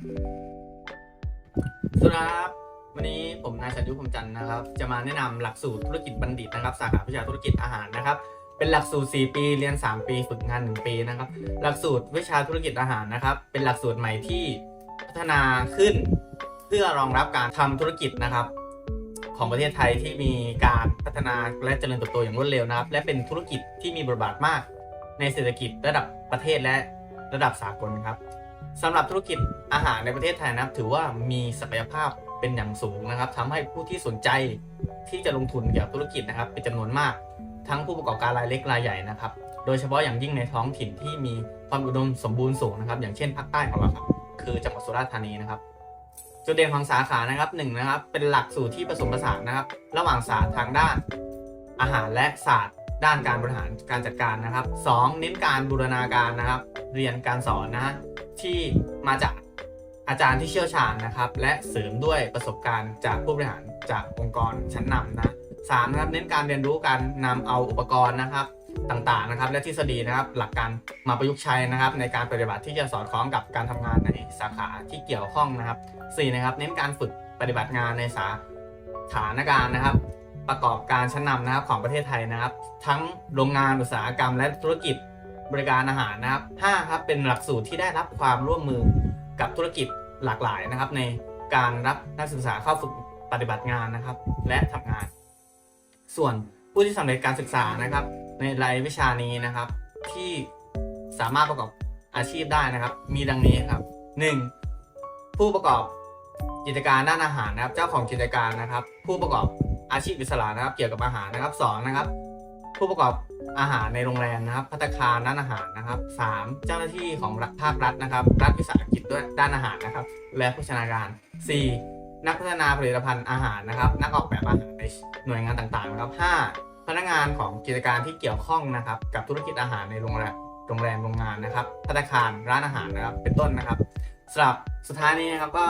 สวัสดีครับ วันนี้ผมนายชันยุพรมจันทร์นะครับ จะมาแนะนำหลักสูตรธุรกิจบัณฑิตนะครับ สาขาวิชาธุรกิจอาหารนะครับ เป็นหลักสูตร 4 ปี เรียน 3 ปี ฝึกงาน 1 ปีนะครับ หลักสูตรวิชาธุรกิจอาหารนะครับ เป็นหลักสูตรใหม่ที่พัฒนาขึ้น เพื่อรองรับการทำธุรกิจนะครับ ของประเทศไทยที่มีการพัฒนาและเจริญเติบโตอย่างรวดเร็วนะครับ และเป็นธุรกิจที่มีบทบาทมาก ในเศรษฐกิจระดับประเทศและระดับสากลครับ สำหรับธุรกิจอาหารในประเทศไทยนะครับถือว่ามีศักยภาพเป็นอย่างสูงนะครับทำให้ผู้ที่สนใจที่จะลงทุนเกี่ยวกับธุรกิจนะครับ เป็นจำนวนมาก ทั้งผู้ประกอบการรายเล็กรายใหญ่นะครับ โดยเฉพาะอย่างยิ่งในท้องถิ่นที่มีความอุดมสมบูรณ์สูงนะครับ อย่างเช่นภาคใต้ของเราครับคือจังหวัดสุราษฎร์ธานีนะครับจุดเด่นของสาขานะครับหนึ่งนะครับ เป็นหลักสูตรที่ผสมผสานนะครับ ระหว่างศาสตร์ทางด้าน อาหารและศาสตร์ ด้านการบริหารการจัดการนะครับ 2. เน้นการบูรณาการนะครับ เรียนการสอนนะฮะ ที่มาจากอาจารย์ที่เชี่ยวชาญนะครับ และเสริมด้วยประสบการณ์จากผู้บริหารจากองค์กรชั้นนำนะสามนะครับเน้นการเรียนรู้การนำเอาอุปกรณ์นะครับต่างๆนะครับ และทฤษฎีนะครับหลักการมาประยุกต์ใช้นะครับ ในการปฏิบัติที่จะสอดคล้องกับการทำงานในสาขาที่เกี่ยวข้องนะครับ4นะครับ เน้นการฝึกปฏิบัติงานในสาฐานการณ์นะครับ ประกอบการชั้นนำนะครับของประเทศไทยนะครับ ทั้งโรงงานอุตสาหกรรมและธุรกิจ บริการอาหารนะครับ5ครับเป็นหลักสูตรที่ได้รับความร่วมมือกับธุรกิจหลากหลายนะครับ ในการรับนักศึกษาเข้าฝึกปฏิบัติงานนะครับ และทำงาน ส่วนผู้ที่สำเร็จการศึกษานะครับ ในรายวิชานี้นะครับ ที่สามารถประกอบอาชีพได้นะครับ มีดังนี้ครับ 1. ผู้ประกอบกิจการด้านอาหารนะครับ เจ้าของกิจการนะครับ ผู้ประกอบอาชีพอิสระนะครับ เกี่ยวกับอาหารนะครับสองนะครับ ผู้ประกอบอาหารในโรงแรมนะครับพัตตาคาร้านอาหารนะครับสามเจ้าหน้าที่ของรัฐภาครัฐนะครับ รัฐวิสาหกิจด้วยด้านอาหารนะครับ และโภชนาการสี่นักพัฒนาผลิตภัณฑ์อาหารนะครับ นักออกแบบอาหารในหน่วยงานต่างๆ นะครับห้าพนักงานของกิจการที่เกี่ยวข้องนะครับ กับธุรกิจอาหารในโรงแรมโรงแรมโรงงานนะครับพัตตาคารร้านอาหารนะครับ เป็นต้นนะครับสำหรับสุดท้ายนี้นะครับก็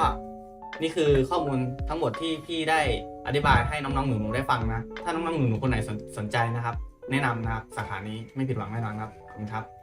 นี่คือข้อมูลทั้งหมดที่พี่ได้อธิบายให้น้องๆหนูๆได้ฟังนะ ถ้าน้องๆหนูๆคนไหนสนสนใจนะครับ แนะนำนะครับสาขานี้ไม่ผิดหวังแน่นอนครับขอบคุณครับ